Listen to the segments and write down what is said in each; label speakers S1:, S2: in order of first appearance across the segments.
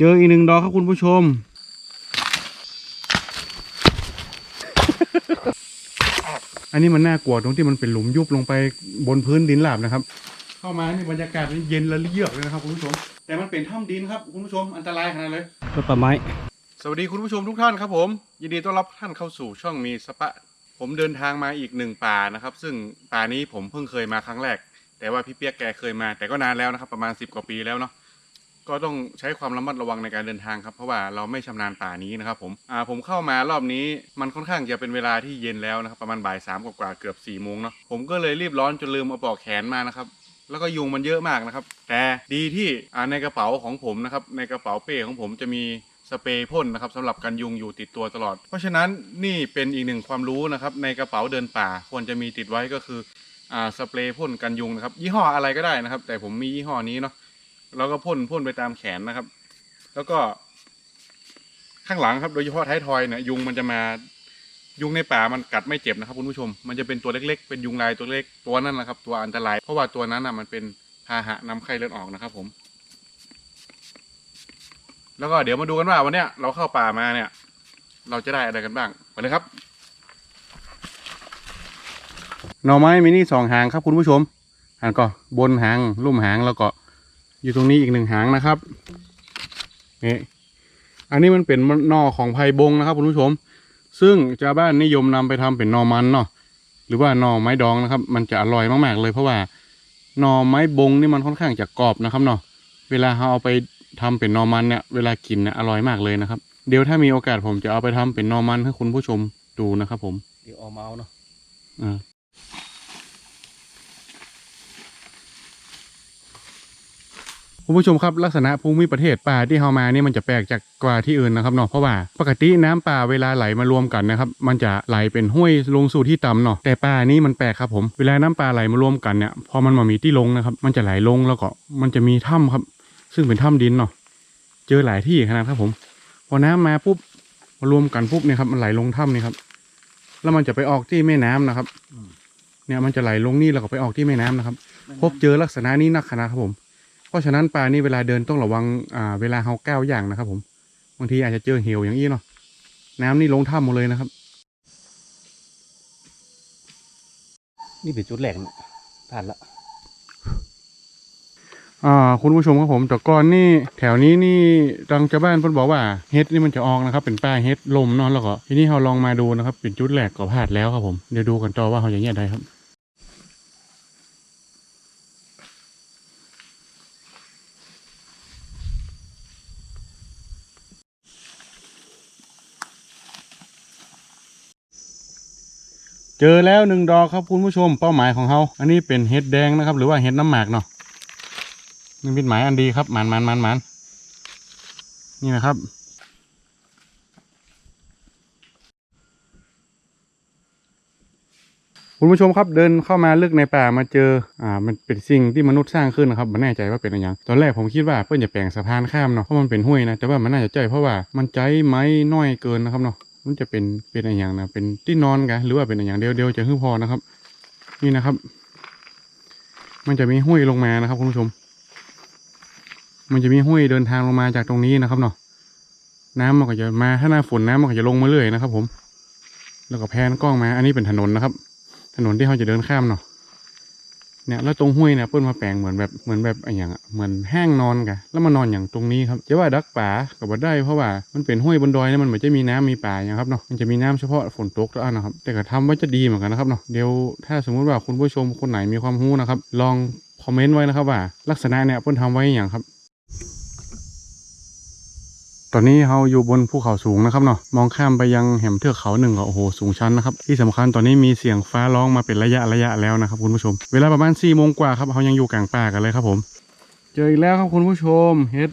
S1: เจออีกหนึ่งดอกครับคุณผู้ชม อันนี้มันน่ากลัวตรงที่มันเป็นหลุมยุบลงไปบนพื้นดินหลาบนะครับ เข้ามานี่บรรยากาศมันเย็นและเยือกเลยนะครับคุณผู้ชม แต่มันเป็นถ้ำดินครับคุณผู้ชมอันตรายขนาดเลย
S2: รถป่าไม้
S1: สวัสดีคุณผู้ชมทุกท่านครับผมยินดีต้อนรับท่านเข้าสู่ช่องมีสปะ ผมเดินทางมาอีกหนึ่งป่านะครับ ซึ่งป่านี้ผมเพิ่งเคยมาครั้งแรก แต่ว่าพี่เปียกแกเคยมา แต่ก็นานแล้วนะครับ ประมาณ 10 กว่าปีแล้วเนาะ ก็ต้องใช้ความระมัดระวังในการเดินทางครับ เพราะว่าเราไม่ชำนาญป่านี้นะครับผมอ่าผมเข้ามารอบนี้มันค่อนข้างจะเป็นเวลาที่เย็นแล้วนะครับประมาณบ่ายสามกว่าเกือบ4ี่โมงเนาะผมก็เลยรีบร้อนจนลืมเอาปลอกแขนมานะครับแล้วก็ยุงมันเยอะมากนะครับ แต่ดีที่อ่าในกระเป๋าของผมนะครับในกระเป๋าเป้ของผมจะมีสเปรย์พ่นนะครับสำหรับกันยุงอยู่ติดตัวตลอด เพราะฉะนั้นนี่เป็นอีกหนึ่งความรู้นะครับในกระเป๋าเดินป่าควรจะมีติดไว้ก็คืออ่าสเปรย์พ่นกันยุงนะครับยี่ห้ออะไรก็ได้นะครับ แต่ผมมียี่ห้อนี้เนาะ แล้วก็พ่นพ่นไปตามแขนนะครับ แล้วก็ ข้างหลังครับ โดยเฉพาะท้ายทอยเนี่ยยุงมันจะมายุงในป่ามันกัดไม่เจ็บนะครับคุณผู้ชม มันจะเป็นตัวเล็กๆ เป็นยุงลายตัวเล็กตัวนั่นแหละครับ ตัวอันตราย เพราะว่าตัวนั้นอะมันเป็นพาหะนำไข้เลือดออกนะครับ ผม แล้วก็เดี๋ยวมาดูกันว่าวันเนี้ยเราเข้าป่ามาเนี่ย เราจะได้อะไรกันบ้างไปเลยครับหน่อไม้มินิสองหางครับคุณผู้ชมหางก็บนหางลุ่มหางแล้วก็ อยู่ตรงนี้อีกหนึ่งหางนะครับนี่อันนี้มันเป็นหน่อของไผ่บงนะครับคุณผู้ชม ซึ่งชาวบ้านนิยมนำไปทำเป็นหน่อมันเนาะหรือว่าหน่อไม้ดองนะครับ มันจะอร่อยมากๆเลยเพราะว่าหน่อไม้บงนี่มันค่อนข้างจะกรอบนะครับเนาะเวลาเราเอาไปทำเป็นหน่อมันเนี่ยเวลากินเนี่ยอร่อยมากเลยนะครับ เดี๋ยวถ้ามีโอกาสผมจะเอาไปทำเป็นหน่อมันให้คุณผู้ชมดูนะครับผม
S2: เดี๋ยวออกมาเอาเนาะ
S1: อ่า คุณผู้ชมครับลักษณะภูมิประเทศป่าที่เฮามานี่มันจะแปลกจากกว่าที่อื่นนะครับเนาะเพราะว่าปกติน้ำป่าเวลาไหลมารวมกันนะครับมันจะไหลเป็นห้วยลงสู่ที่ต่ำเนาะแต่ป่านี้มันแปลกครับผมเวลาน้ำป่าไหลมารวมกันเนี่ยพอมันมามีที่ลงนะครับมันจะไหลลงแล้วก็มันจะมีถ้ำครับ ซึ่งเป็นถ้ำดินเนาะเจอหลายที่ขนาดครับผม พอน้ำมาปุ๊บมารวมกันปุ๊บเนี่ยครับมันไหลลงถ้ำนี่ครับ แล้วมันจะไปออกที่แม่น้ำนะครับ เนี่ยมันจะไหลลงนี่แล้วก็ไปออกที่แม่น้ำนะครับ พบเจอลักษณะนี้นักขนาดครับผม เพราะฉะนั้นปลานี่เวลาเดินต้องระวังอ่าเวลาเฮาก้าวอย่างนะครับ ผมบางทีอาจจะเจอเหวอย่างนี้เนาะน้ำนี่ลงถ้ำหมดเลยนะครับ
S2: นี่เป็นจุดแหลกเนี่ยผ่านละ
S1: อ่าคุณผู้ชมครับผมแต่ก่อนนี่แถวนี้นี่ทางชาวบ้านเพิ่นบอกว่าเฮ็ดนี่มันจะออกนะครับ เป็นป้าเฮ็ดลมเนาะแล้วก็ทีนี้เราลองมาดูนะครับ เป็นจุดแหลกก็พลาดแล้วครับผมเดี๋ยวดูกันต่อว่าเขาจะแยกได้ครับ เจอแล้วหนึ่งดอกครับคุณผู้ชมเป้าหมายของเขาอันนี้เป็นเห็ดแดงนะครับ หรือว่าเห็ดน้ำหมากเนาะนี่เป็นหมายอันดีครับหมันมันมันมันนี่นะครับ คุณผู้ชมครับเดินเข้ามาลึกในป่ามาเจออ่ามันเป็นสิ่งที่มนุษย์สร้างขึ้นนะครับไม่แน่ใจว่าเป็นอะไรอย่างตอนแรกผมคิดว่าเพื่อนจะแปลงสะพานข้ามเนาะเพราะมันเป็นห้วยนะแต่ว่ามันน่าจะใจเพราะว่ามันใจไม้น้อยเกินนะครับเนาะ มันจะเป็นเป็นอะไรอย่างนะเป็นที่นอนกันหรือว่าเป็นอะไรอย่างเดียวเดียวจะฮึ่พอนะครับ นี่นะครับ มันจะมีห้วยลงมานะครับคุณผู้ชม มันจะมีห้วยเดินทางลงมาจากตรงนี้นะครับเนาะน้ำมันก็จะมาถ้าหน้าฝนน้ำมันก็จะลงมาเรื่อยนะครับ ผม แล้วก็แพนกล้องมา อันนี้เป็นถนนนะครับ ถนนที่เขาจะเดินข้ามเนาะ เนี่ยแล้วตรงห้วยเนี่ยเปิ้นมาแปลงเหมือนแบบเหมือนแบบอะไรอย่างอะเหมือนแห้งนอนกันแล้วมานอนอย่างตรงนี้ครับจะว่าดักป่าก็บ่ได้เพราะว่ามันเป็นห้วยบนดอยเนี่ยมันเหมือนจะมีน้ำมีป่าอย่างครับเนาะมันจะมีน้ำเฉพาะฝนตกแล้วนะครับ แต่ก็ทำไว้จะดีเหมือนกันนะครับเนาะเดี๋ยวถ้าสมมุติว่าคุณผู้ชมคนไหนมีความรู้นะครับ ลองคอมเมนต์ไว้นะครับว่า ลักษณะเนี่ยเปิ้นทำไว้อย่างครับ ตอนนี้เราอยู่บนภูเขาสูงนะครับเนาะมองข้ามไปยังแหมเทือกเขาหนึ่งก็โอ้โหสูงชันนะครับที่สำคัญตอนนี้มีเสียงฟ้าร้องมาเป็นระยะระยะแล้วนะครับคุณผู้ชม เวลาประมาณสี่โมงกว่าครับเขายังอยู่กลางป่ากันเลยครับผม เจออีกแล้วครับคุณผู้ชมเฮ็ด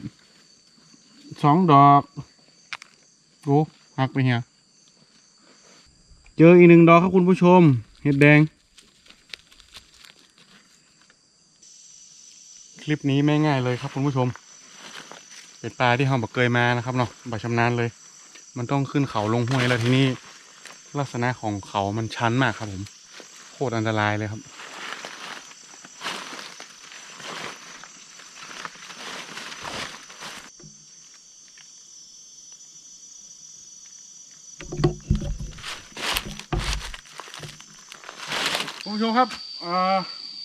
S1: สองดอกโอ้หักไปเฮียเจออีกหนึ่งดอกครับคุณผู้ชมเฮ็ดแดง คลิปนี้ไม่ง่ายเลยครับคุณผู้ชม เป็นปลาที่เราบอกเกยมานะครับเนาะบอกชำนาญเลย มันต้องขึ้นเขาลงห้วยแล้วที่นี่ลักษณะของเขามันชันมากครับผมโคตรอันตรายเลยครับคุณผู้ชมครับเอ่อ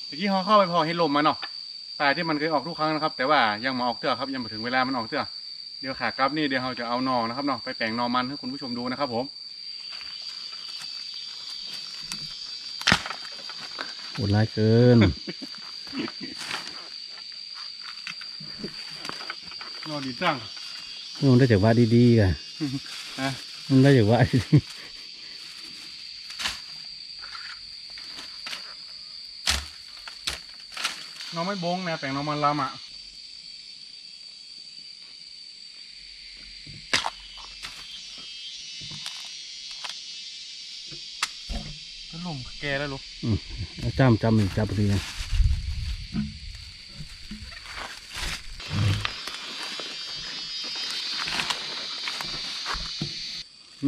S1: เมื่อกี้เขาเข้าไปพอเห็นลมมาเนาะ ปลาที่มันเคยออกทุกครั้งนะครับ แต่ว่ายังมาออกเตื้อครับยังมาถึงเวลามันออกเตื้อเดี๋ยวขากลับนี่เดี๋ยวเราจะเอานอนะครับเนาะไปแปลงนอมันให้คุณผู้ชมดูนะครับผม
S2: โหดร้ายเกิน
S1: นอดีจัง
S2: มันได้จากว่าดีๆกัน
S1: นะ
S2: มันได้จากว่าดี
S1: นอไม่บงนะแปลงนอมันลำอะก็ลมแกแล้วลูก
S2: เอาจ้ำจำอีกจับพอดีนะ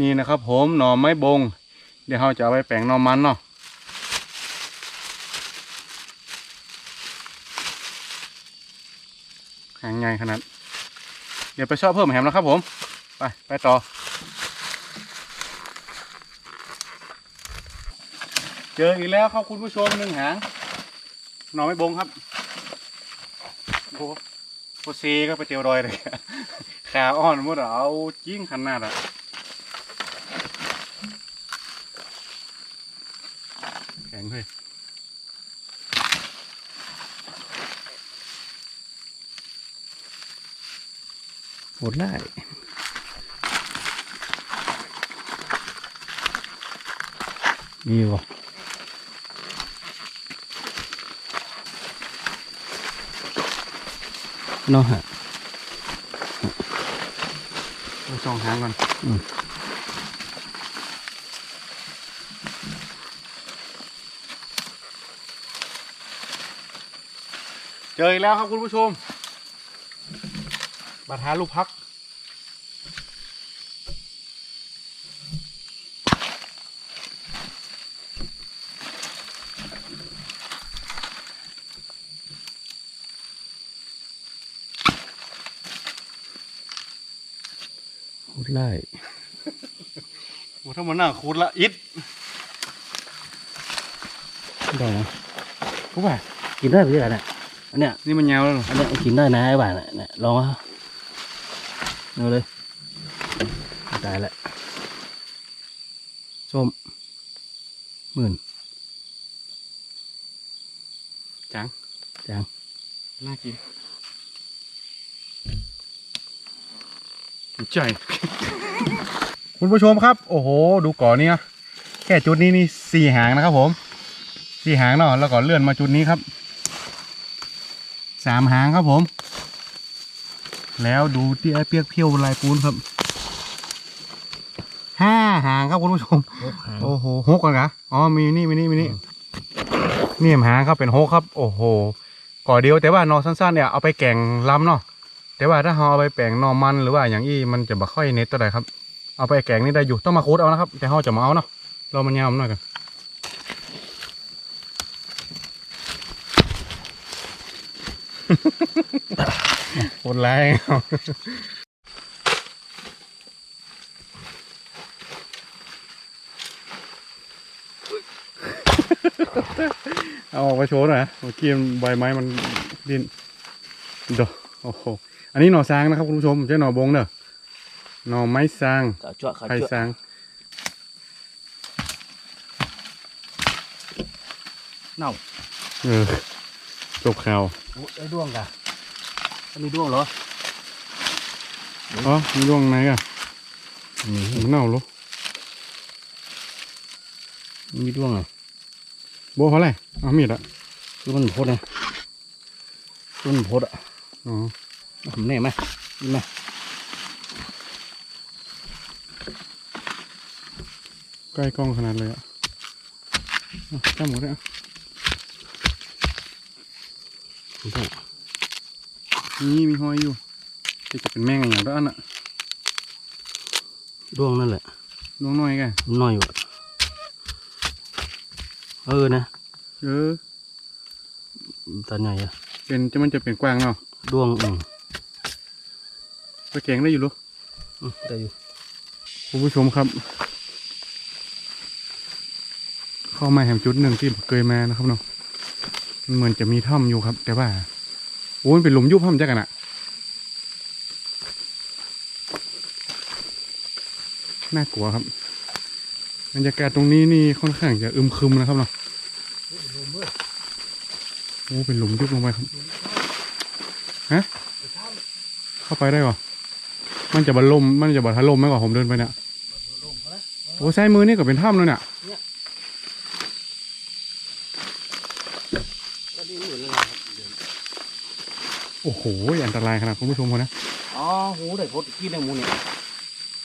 S1: นี่นะครับผมหน่อไม้บง เดี๋ยวเราจะเอาไปแปลงหน่อมันเนาะางใหญ่ขนาด เดี๋ยวไปชอบเพิ่มแหมแล้วครับผม ไปไปต่อ เจออีกแล้วครับคุณผู้ชมหนึ่งหาง หน่อไม้บงครับโอ้โหโคเซก็ไปเตียวรอยเลยขาอ่อนมดอะเอาจริงขนาดอะแข็งเลย
S2: โหดร้ายมีวะเนาะฮะ
S1: เอาสองหางก่อน
S2: อืม
S1: เจออีกแล้วครับคุณผู้ชม บาทาลูกพัก
S2: โหดร้าย
S1: โอ้ถ้ามันน่าคูดละอิด
S2: ได้นะ
S1: รู้ป่ะ
S2: กินได้หรือเปล่าเนี่ยอันเนี้ย
S1: นี่มันยาวแล้วเหรอ
S2: อันเนี้ยกินได้นะไอ้บ้านเนี่ยเนี่ยลองอะ เอาเลยตายละส้มหมื่น
S1: จัง
S2: จัง
S1: น่ากินถูกใจ คุณผู้ชมครับ โอ้โห ดูก่อนนี้นะแค่จุดนี้นี่สี่หางนะครับผมสี่หางเนาะแล้วก็เลื่อนมาจุดนี้ครับสามหางครับผม แล้วดูที่ไอ้เปียกเพียวลายปูนครับห้าหางครับคุณผู้ชม โอ้โหฮกกันกะอ๋อมีนี่มีนี่มีนี่นี่หางครับเป็นฮกครับ โอ้โหก่อเดียวแต่ว่านอสั้นๆเนี่ยเอาไปแกงลำเนาะแต่ว่าถ้าเราเอาไปแปลงนอมันหรือว่าอย่างอี้มันจะบ่ค่อยเน็ตตัวใดครับ เอาไปแกงนี่ได้อยู่ต้องมาคูดเอานะครับ แต่เราจะมาเอาเนาะเรามันยาวมันหน่อยกัน โคตรแรงเอาออกมาโชว์หน่อยนะเมื่อกี้มันใบไม้มันดินเดอโอ้โห อันนี้หน่อซางนะครับคุณผู้ชมไม่ใช่หน่อบงเด้อหน่อไม้ซาง
S2: ขาจ้วขา
S1: ไข่
S2: จ้ว
S1: ซาง
S2: เน่า
S1: เออจบข่าว
S2: โอ้ไอ้ด้วงกะ มีด้วงเหรอ
S1: อ๋อมีร่วงไหนอะ
S2: มี
S1: มันเน่าลูก
S2: มีด้วงอะ
S1: โบเขาไรเอามีดอะ
S2: คือมันโพดนะคือมันโพดอะ
S1: อ๋อ
S2: ผมแน่ไหมกินไหม
S1: ใกล้กล้องขนาดเลยอะอะจ้าหมดเลยอะ
S2: ผมแน่
S1: นี่มีหอยอยู่ที่จะเป็นแมงอะไรอย่างนั้นอะ
S2: ด้วงนั่นแหละ
S1: น้องน้อยแก
S2: มันน้อยอยู่อะเออนะ
S1: เออ
S2: ตาใหญ่อะ
S1: เป็นจะมันจะเป็นกว้างเนาะ
S2: ด้วงอืม
S1: ไปแกงได้อยู่ลูก
S2: อืมได้อยู่
S1: คุณผู้ชมครับขเข้ามาแหมจุดหนึ่งที่ผมเคยมานะครับเนาะมันเหมือนจะมีถ้ำอยู่ครับ แต่ว่า โอ้ยมันเป็นหลุมยุบถ้ำจักกันอะน่ากลัวครับบรรยากาศตรงนี้นี่ค่อนข้างจะอึมครึมนะครับเนาะโอ้เป็นหลุมยุบลงไปครับฮะเข้าไปได้ปะมันจะบรรลมมันจะบรรทะลมไหมกว่าผมเดินไปเนี่ยโอ้ใช้มือนี่ก็เป็นถ้ำเลยเนี่ย โอ้โหอันตรายขนาดคุณผู้ชมคนนะ
S2: อ๋อหูได้พดกี้ในหมูเนี่ย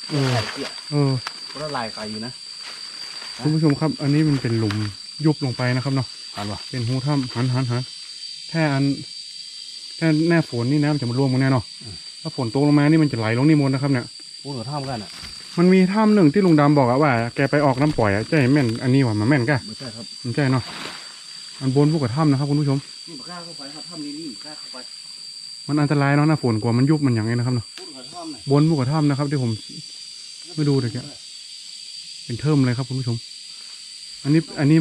S1: เออ
S2: ไข่เกี่ย
S1: เออ
S2: ก็ละลายไก่อยู่นะ
S1: คุณผู้ชมครับ อันนี้มันเป็นหลุมยุบลงไปนะครับเนาะ
S2: อ่านวะ
S1: เป็นหูถ้ำหันหันหันถ้าอันถ้าหน้าฝนนี่น้ำจะมาร่วมกันแน่เนาะถ้าฝนตกลงมานี่มันจะไหลลงนี่มนต์นะครับเนี่ย
S2: พูดกับท่ามกันอะ
S1: มันมีถ้ำหนึ่งที่ลุงดำบอกอะว่า แกไปออกน้ำปล่อยอะจะเห็นแม่นอันนี้ว่ามันแม่นกะ
S2: ไม่ใช่ครับ
S1: มันใช่เนาะมันบนพวกกับถ้ำนะครับคุณผู้ชม
S2: นี่กล้าเข้าไปครับถ้ำนี้นี่กล้าเข้าไป
S1: มันอันตรายเนาะหน้าฝนกลัวมันยุบมันอย่างไงนะครับเนาะ
S2: พูดกับท่ามน่ะ
S1: บนพวกกับถ้ำนะครับที่ผมไม่ดูเลยแกเป็นเทิมเลยครับคุณผู้ชม อันนี้อันนี้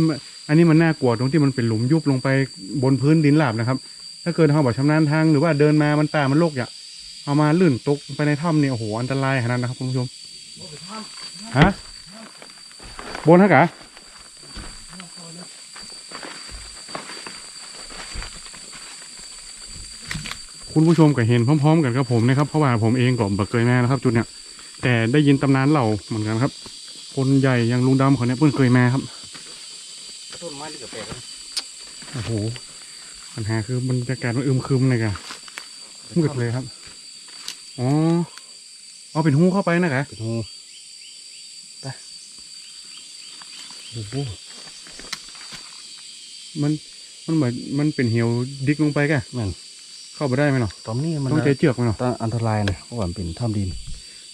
S1: อันนี้มันน่ากลัวตรงที่มันเป็นหลุมยุบลงไปบนพื้นดินราบนะครับ ถ้าเกิดเราบอกชำนาญทางหรือว่าเดินมามันป่ามันโลกอย่าเอามาลื่นตกไปในถ้ำเนี่ยโอ้โหอันตรายขนาดนั้นนะครับคุณผู้ชม
S2: พูดกับท่าม
S1: ฮะบนฮะกะ คุณผู้ชมก็เห็นพร้อมๆกันกับผมนะครับเพราะว่าผมเองก็บ่เคยมานะครับ จุดเนี้ยแต่ได้ยินตำนานเล่าเหมือนกันครับ คนใหญ่อย่างลุงดำเขาเนี่ยเพิ่งเคยมาครับ
S2: ต้นไม้ที่กระแปลกนะ
S1: โอ้โหปัญหาคือบรรยากาศมันอึมครึมเลยกะมืดเลยครับอ๋อเอาเป็นหูเข้าไปนะกะ
S2: เป็นหู
S1: โอ้โหมันมันเหมือนมันเป็นเหี่ยวดิกลงไปกะ
S2: แม่น
S1: เข้าไปได้ไหมเนาะ
S2: ตอนนี้มัน
S1: ต้องใช้เจือกไหมเนาะ
S2: ต้องอันตรายนะเพราะว่ามันเป็นถ้ำดิน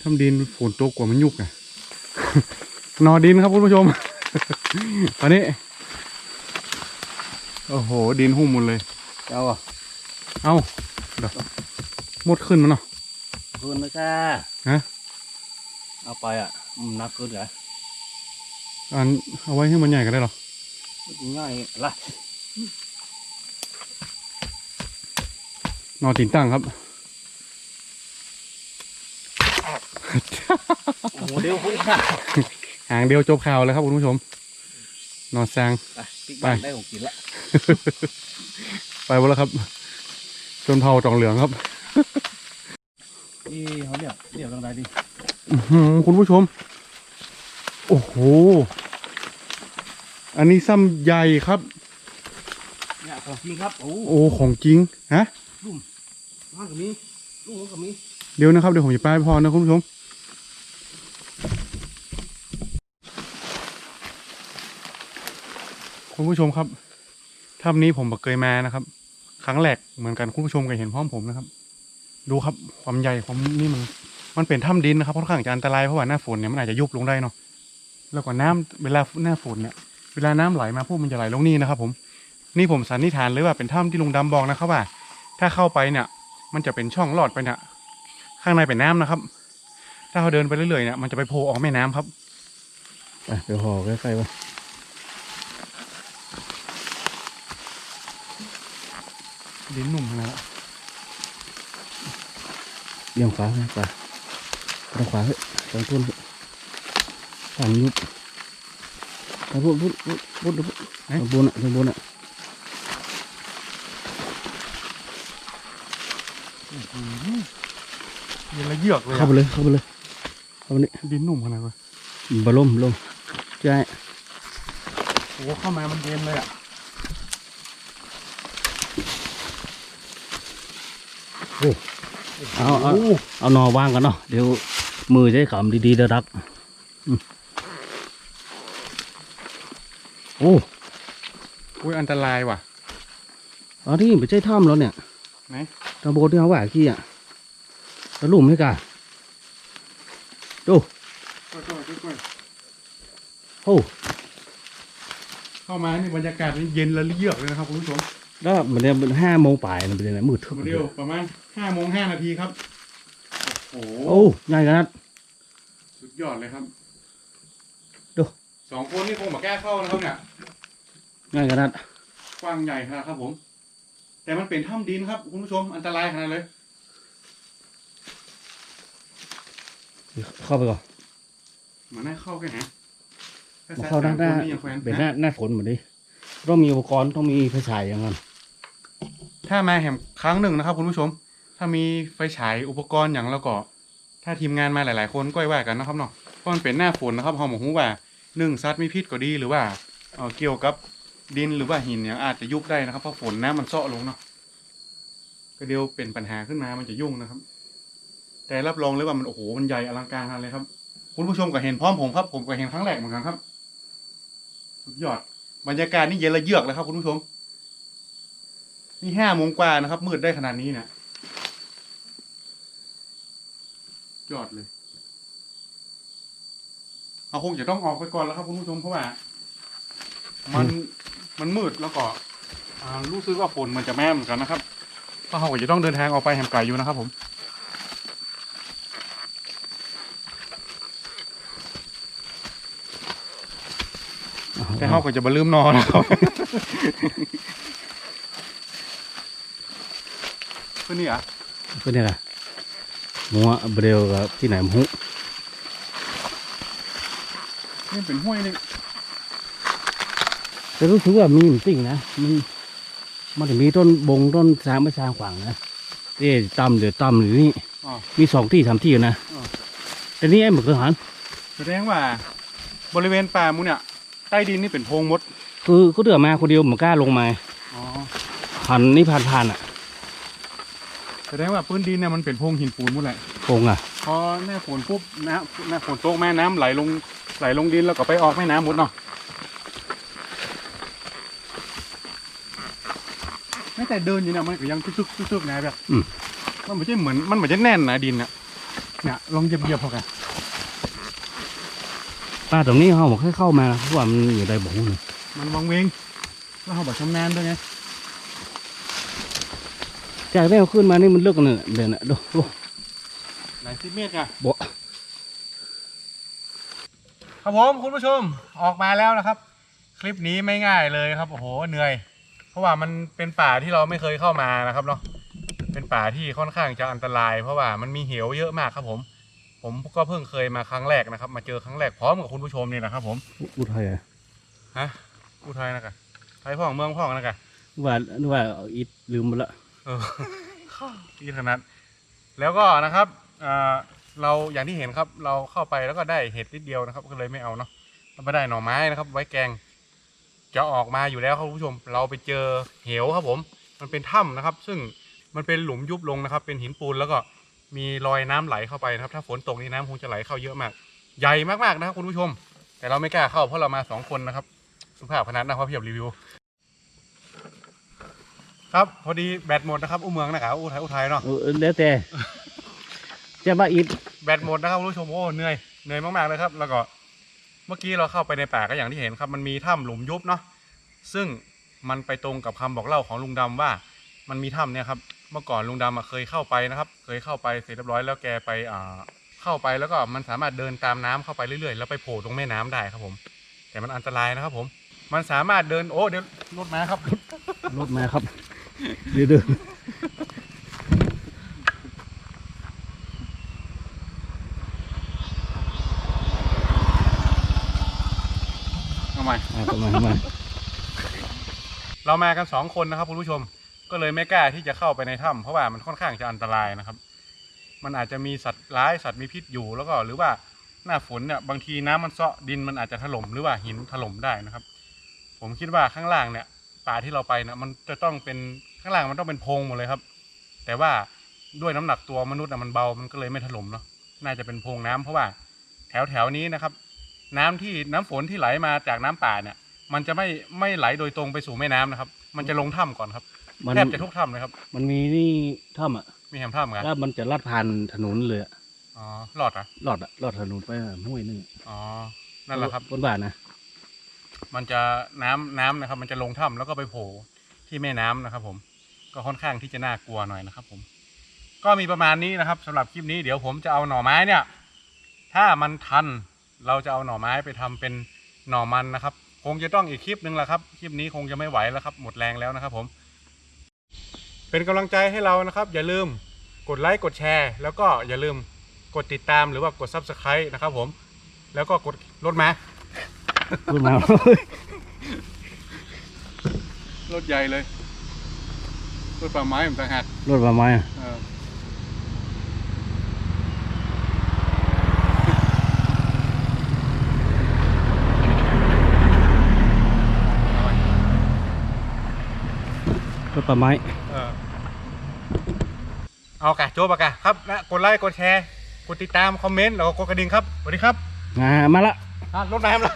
S1: ทำดินฝนตกกว่ามันยุบอะนอดินครับคุณผู้ชมตอนนี้โอ้โห ดินหุ้มหมดเลย
S2: เอาอะ
S1: เอาเดี๋ยวมดขึ้นมาเนาะ
S2: คืนนะจ้า
S1: ฮะ
S2: เอาไปอะมันนักเกินเหรอ
S1: อันเอาไว้ให้มันใหญ่ก็ได้หรอ
S2: ง่ายละ
S1: นอนตีนตั้งครับ
S2: โอ้โหเดี๋ยวพุ่งค่ะ
S1: หางเดียวจบข่าวเลยครับคุณผู้ชม นอนแซง
S2: ไปปิ๊กบ้าน
S1: ไป
S2: ได้ของกินละ
S1: ไปหมดแล้วครับจนเผาจองเหลืองครับ
S2: นี่เขาเรียกเรียกอะไรดิ
S1: อื้อหือคุณผู้ชม โอ้โห อันนี้ซ้ำใหญ่ครับ
S2: เนี่ยของจริงครับ โอ้
S1: โอ้ของจริง ฮะ
S2: มากกับมีลูกกับมี
S1: เดี๋ยวนะครับเดี๋ยวผมจะไปพอนะคุณผู้ชมคุณผู้ชมครับถ้ำนี้ผมบเคยมานะครับ ครั้งแรกเหมือนกันคุณผู้ชมก็เห็นพร้อมผมนะครับ ดูครับความใหญ่ความนี่มันมันเป็นถ้ำดินนะครับค่อนข้างจะอันตรายเพราะว่าหน้าฝนเนี่ยมันอาจจะยุบลงได้เนาะแล้วก็น้ำเวลาหน้าฝนเนี่ยเวลาน้ำไหลมาพวกมันจะไหลลงนี่นะครับ ผม นี่ผมสันนิษฐานเลยว่าเป็นถ้ำที่ลุงดำบอกนะครับว่า ถ้าเข้าไปเนี่ย มันจะเป็นช่องลอดไปเนี่ยข้างในเป็นน้ำนะครับ ถ้าเราเดินไปเรื่อยๆเนี่ยมันจะไปโผล่ออกแม่น้ำครับ
S2: ไปเดี๋ยวห่อใกล้ๆไป
S1: ดินหนุ่มขนาดนั้น
S2: เลี้ยงขวาไหมขวาทางขวาเฮ้ยทางต้นเฮ้ยทางยุบทางบนบนบนบนทางบนอะทางบนอะ
S1: เย็น ละเยือกเลย
S2: เข้าไปเลยเข้าไปเลยเข้าไปนี่
S1: ดินหนุ่มขนาดนั้น
S2: บะล่มลมใช่
S1: โอ้เข้ามามันเย็นเลยอะ
S2: เอาเอาเอานอวางกันเนาะเดี๋ยวมือใช้ขำดีๆเด้อรักอืมโอ้
S1: อุ้ยอันตรายว่ะ
S2: อันนี้ไม่ใช่ถ้ำแล้วเนี่ย
S1: ไหน
S2: ตะโบที่เขาว่าขี้อะ ตะลุ่มให้กาดู
S1: ค่อยๆ
S2: โอ้
S1: ๆเข้ามานี่บรรยากาศมันเย็นละเยือกเลยนะครับคุณผู้ชม
S2: แล้วมันเนี่ยมันห้าโมงป่ายมันเป็นยังไงมืดทึบ
S1: เดียวประมาณห้าโมงห้านาทีครับ โอ้โห
S2: โอ้ง่ายขนาด
S1: สุดยอดเลยครับ
S2: ดู
S1: สองคนนี่คงมาแก้เข้านะครับเนี่ย
S2: ง่ายขนาด
S1: กว้างใหญ่ขนาดครับผม แต่มันเป็นถ้ำดินครับคุณผู้ชมอันตรายขนาดเลย
S2: เข้าไปก่อน
S1: เหมือนน่าเข้าแค่ไหน
S2: มาเข้าหน้าหน้า
S1: นี่ยังแควน
S2: เป็นหน้าหน้าฝนเหมือนดิต้องมีอุปกรณ์ต้องมีไฟฉายอย่างนั้น
S1: ถ้ามาแหมครั้งหนึ่งนะครับคุณผู้ชม ถ้ามีไฟฉายอุปกรณ์อย่างแล้วก็ ถ้าทีมงานมาหลาย ๆ คนก็ว่ากันนะครับเนาะเพราะมันเป็นหน้าฝนนะครับเฮาหมรู้ว่าหนึ่งซัดมีพิษก็ดีหรือว่าเอ่อเกี่ยวกับดินหรือว่าหินอย่างอาจจะยุบได้นะครับเพราะฝนน้ำมันเซาะลงเนาะก็เดียวเป็นปัญหาขึ้นมามันจะยุ่งนะครับ แต่รับรองเลยว่ามันโอ้โหมันใหญ่อลังการขนาดเลยครับ คุณผู้ชมก็เห็นพร้อมผมครับ ผมก็เห็นครั้งแรกเหมือนกันครับ สุดยอดบรรยากาศนี่เย็นระเยือกเลยครับ คุณผู้ชม นี่ห้าโมงกว่านะครับ มืดได้ขนาดนี้เนี่ยยอดเลยเราคงจะต้องออกไปก่อนแล้วครับคุณผู้ชมเพราะว่า มันมันมืดแล้วก็รู้สึกว่าฝนมันจะแม่เหมือนกันนะครับก็เราก็จะต้องเดินทางออกไปแหมไกลอยู่นะครับผม เขาก็จะมาลืมนอนนะครับเพื่อนนี่อะ
S2: เป็นยังไงหมัวเบรลกับที่ไหนหมู
S1: นี่เป็นห้วยนี่
S2: แต่รู้สึกว่ามีมันติ่งนะมันมันจะมีต้นบงต้นสางไม่สางขวางนะที่ต่ำเดี๋ยวต่ำหรือนี่
S1: อ๋อ
S2: มีสองที่สามที่อยู่นะ
S1: อ๋อ
S2: แต่นี่ไอ้หมึกกระหัน
S1: แสดงว่าบริเวณป่าหมูเนี่ย ใต้ดินนี่เป็นโพรงมด
S2: คือเขาเดือดมาคนเดียวหมันกล้าลงมา
S1: อ๋อ
S2: พันนี่ผ่านผ่านอะ
S1: แสดงว่าพื้นดินเนี่ยมันเป็นโพรงหินปูนหมดแหละ
S2: โกงอะ
S1: พอหน้าฝนปุ๊บน้ำหน้าฝนตกแม่น้ำไหลลงไหลลงดินแล้วก็ไปออกแม่น้ำหมดเนาะแม้แต่เดินอยู่เนี่ยมันก็ยังซึกๆซึกๆนะแบบ
S2: อืม
S1: มันไม่ใช่เหมือนมันไม่ใช่แน่นนะดินเนี่ยเนี่ยลองเหยียบๆพอกัน
S2: ป้าตรงนี้เขาบอกให้เข้ามาเพราะว่ามันอยู่ในบ่งนี่
S1: มันวังเวงแล้วเขาบอกชำนาญด้วยไง
S2: จากได้เอาขึ้นมานี่มันเลือกกันเนี่ยเดี๋ยวนะดูดู
S1: หลายสิบเมตรไง
S2: บ่
S1: ครับผมคุณผู้ชมออกมาแล้วนะครับ คลิปนี้ไม่ง่ายเลยครับโอ้โหเหนื่อย เพราะว่ามันเป็นป่าที่เราไม่เคยเข้ามานะครับเนาะเป็นป่าที่ค่อนข้างจะอันตราย เพราะว่ามันมีเหวเยอะมากครับผม ผมก็เพิ่งเคยมาครั้งแรกนะครับ มาเจอครั้งแรกพร้อมกับคุณผู้ชมนี่นะครับ ผม
S2: อุทัยอะ
S1: ฮะอุทัยนะครับไทยพ่องเมืองพ่องนะครับ
S2: ว่าว่าเอาอิดลืมหมดละ
S1: เออที่ขนาดแล้วก็นะครับเอ่อเราอย่างที่เห็นครับ เราเข้าไปแล้วก็ได้เห็ดนิดเดียวนะครับก็เลยไม่เอาเนาะเราไม่ได้หน่อไม้นะครับ ไว้แกง จะออกมาอยู่แล้วครับคุณผู้ชม เราไปเจอเหวครับผม มันเป็นถ้ำนะครับ ซึ่งมันเป็นหลุมยุบลงนะครับ เป็นหินปูนแล้วก็ มีรอยน้ำไหลเข้าไปนะครับ ถ้าฝนตกนี่น้ำคงจะไหลเข้าเยอะมาก ใหญ่มากๆนะครับคุณผู้ชม แต่เราไม่กล้าเข้าเพราะเรามาสองคนนะครับ สุภาพขนาดนะครับเพียบรีวิว ครับพอดีแบตหมดนะครับอุ้มเมืองนะครับอุทัยอุทัยเนาะ
S2: เออแล้วแต่จะว่าอิด
S1: แบตหมดนะครับคุณผู้ชมโอ้เหนื่อยเหนื่อยมากๆเลยครับ แล้วก็เมื่อกี้เราเข้าไปในป่าก็อย่างที่เห็นครับ มันมีถ้ำหลุมยุบเนาะซึ่งมันไปตรงกับคำบอกเล่าของลุงดำว่า มันมีถ้ำเนี่ยครับ เมื่อก่อนลุงดำอะเคยเข้าไปนะครับ เคยเข้าไปเสร็จเรียบร้อยแล้วแกไปอ่าเข้าไปแล้วก็มันสามารถเดินตามน้ำเข้าไปเรื่อยๆ แล้วไปโผล่ตรงแม่น้ำได้ครับผม แต่มันอันตรายนะครับผม มันสามารถเดินโอ้เดี๋ยวรถมาครับ
S2: รถมาครับเดี๋ยวเดิน
S1: ทำไม
S2: อ่าประมาณประมาณ
S1: เรามากันสองคนนะครับคุณผู้ชม ก็เลยไม่กล้าที่จะเข้าไปในถ้ำเพราะว่ามันค่อนข้างจะอันตรายนะครับ มันอาจจะมีสัตว์ร้ายสัตว์มีพิษอยู่แล้วก็หรือว่าหน้าฝนเนี่ยบางทีน้ำมันเซาะดินมันอาจจะถล่มหรือว่าหินถล่มได้นะครับ ผมคิดว่าข้างล่างเนี่ยป่าที่เราไปเนี่ยมันจะต้องเป็นข้างล่างมันต้องเป็นโพรงหมดเลยครับ แต่ว่าด้วยน้ำหนักตัวมนุษย์น่ะมันเบามันก็เลยไม่ถล่มเนาะน่าจะเป็นโพรงน้ำเพราะว่าแถวแถวนี้นะครับ น้ำที่น้ำฝนที่ไหลมาจากน้ำป่าเนี่ย มันจะไม่ไม่ไหลโดยตรงไปสู่แม่น้ำนะครับ มันจะลงถ้ำก่อนครับ
S2: มัน
S1: แทบจะทุกถ้ำเลยครับ
S2: มันมีนี่ถ้ำอะ
S1: มีแหมถ้ำกัน
S2: แล้วมันจะลาดผ่านถนนเลยอะ
S1: อ๋อรอดเหรอะ
S2: ลอดอะลอดถนนไปห้วยนึง
S1: อ๋อนั่นแหละครับ
S2: บนบ้านนะ
S1: มันจะน้ำน้ำนะครับ มันจะลงถ้ำแล้วก็ไปโผล่ที่แม่น้ำนะครับ ผม ก็ค่อนข้างที่จะน่ากลัวหน่อยนะครับ ผม ก็มีประมาณนี้นะครับสำหรับคลิปนี้เดี๋ยวผมจะเอาหน่อไม้เนี่ย ถ้ามันทันเราจะเอาหน่อไม้ไปทำเป็นหน่อมันนะครับ คงจะต้องอีกคลิปหนึ่งแหละครับ คลิปนี้คงจะไม่ไหวแล้วครับ หมดแรงแล้วนะครับ ผม เป็นกำลังใจให้เรานะครับ อย่าลืมกดไลค์กดแชร์ แล้วก็อย่าลืมกดติดตามหรือว่ากด subscribe นะครับผม แล้วก็กดรถมาร
S2: ถมา ร
S1: ถใหญ่เลยรถป่าไม้ผมต่างหาก
S2: รถมาไม้อะ
S1: เออเอาไว้
S2: รถปลาไม้
S1: เออเอากะโจบะกะครับนะกดไลค์กดแชร์กดติดตามคอมเมนต์แล้วก็กดกระดิ่งครับสวัสดีครับ
S2: มามาละ
S1: อะรถน้ำละ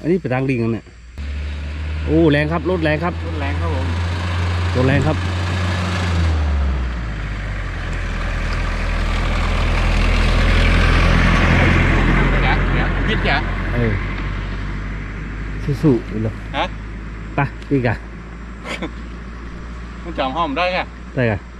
S2: อันนี้ไปทางดิ่งกันเนี่ยโอ้แรงครับรถแรงครับ
S1: รถแรงครับผม
S2: รถแรงครับ
S1: เดี๋ยวเดี๋ยวพิษอย่า
S2: เออสู้ๆไปเลย
S1: ฮะ
S2: ไปอีกอะ
S1: มันจำห้องผมได้ค่
S2: ได้ไง